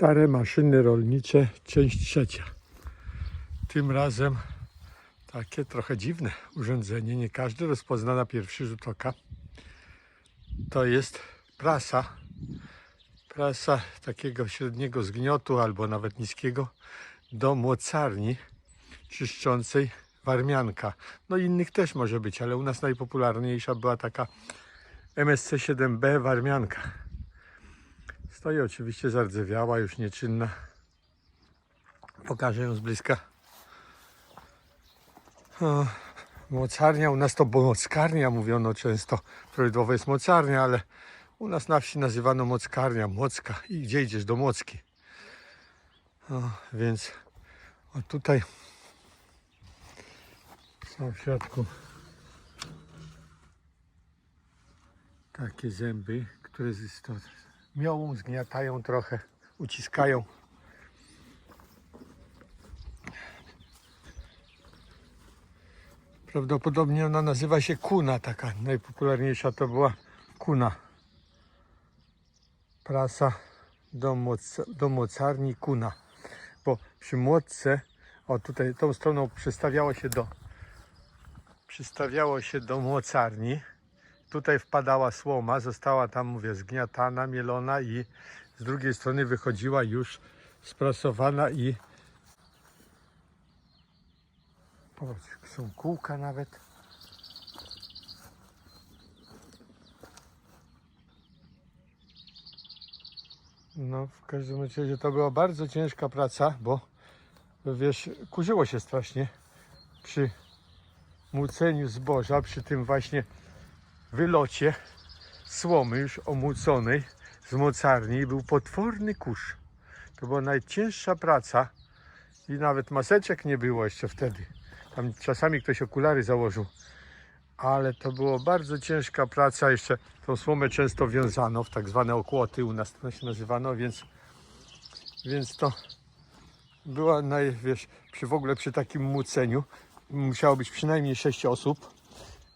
Stare maszyny rolnicze, część trzecia. Tym razem takie trochę dziwne urządzenie. Nie każdy rozpozna na pierwszy rzut oka. To jest prasa. Prasa takiego średniego zgniotu albo nawet niskiego do mocarni czyszczącej warmianka. No innych też może być, ale u nas najpopularniejsza była taka MSC7B warmianka. Stoi oczywiście zardzewiała, już nieczynna. Pokażę ją z bliska. O, mocarnia, u nas to mockarnia mówiono często. Prawidłowo jest mocarnia, ale u nas na wsi nazywano mockarnia, mocka. I gdzie idziesz? Do mocki. O, więc o tutaj są w środku takie zęby, które z- to miołą, zgniatają trochę, uciskają. Prawdopodobnie ona nazywa się kuna, taka najpopularniejsza to była kuna. Prasa do, moc, do mocarni kuna. Bo przy młotce, o tutaj tą stroną przystawiało się do przystawiało się do mocarni. Tutaj wpadała słoma, została tam, mówię, zgniatana, mielona i z drugiej strony wychodziła już sprasowana i Popatrz, są kółka nawet. No, w każdym razie to była bardzo ciężka praca, bo wiesz, kurzyło się strasznie przy muceniu zboża, przy tym właśnie wylocie słomy już omuconej z mocarni był potworny kurz. To była najcięższa praca i nawet maseczek nie było jeszcze wtedy. Tam czasami ktoś okulary założył. Ale to było bardzo ciężka praca. Jeszcze tą słomę często wiązano w tak zwane okłoty, u nas to się nazywano, więc, więc to była naj, wiesz, przy w ogóle przy takim muceniu musiało być przynajmniej 6 osób.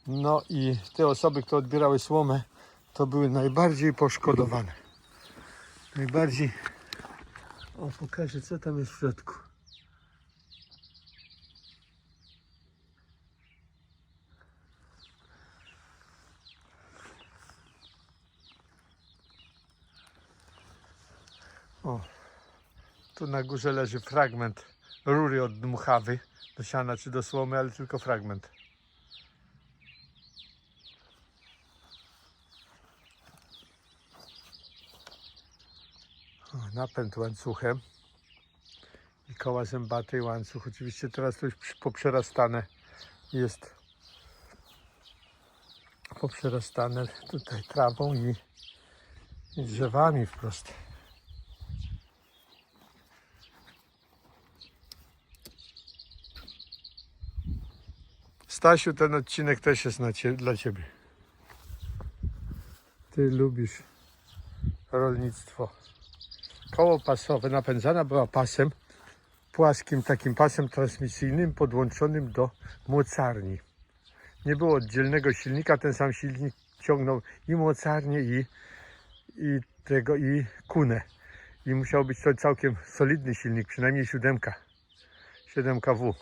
No i te osoby, które odbierały słomę, to były najbardziej poszkodowane. Najbardziej. O, pokażę, co tam jest w środku. O, tu na górze leży fragment rury od dmuchawy do siana czy do słomy, ale tylko fragment. Napęd łańcuchem i koła zębate i łańcuch. Oczywiście teraz to już poprzerastane jest poprzerastane tutaj trawą i, i drzewami wprost. Stasiu, ten odcinek też jest cie, dla Ciebie. Ty lubisz rolnictwo. Koło pasowe napędzana była pasem, płaskim takim pasem transmisyjnym podłączonym do mocarni. Nie było oddzielnego silnika, ten sam silnik ciągnął i mocarnię i, i tego i kunę. I musiał być to całkiem solidny silnik, przynajmniej siódemka. 7KW.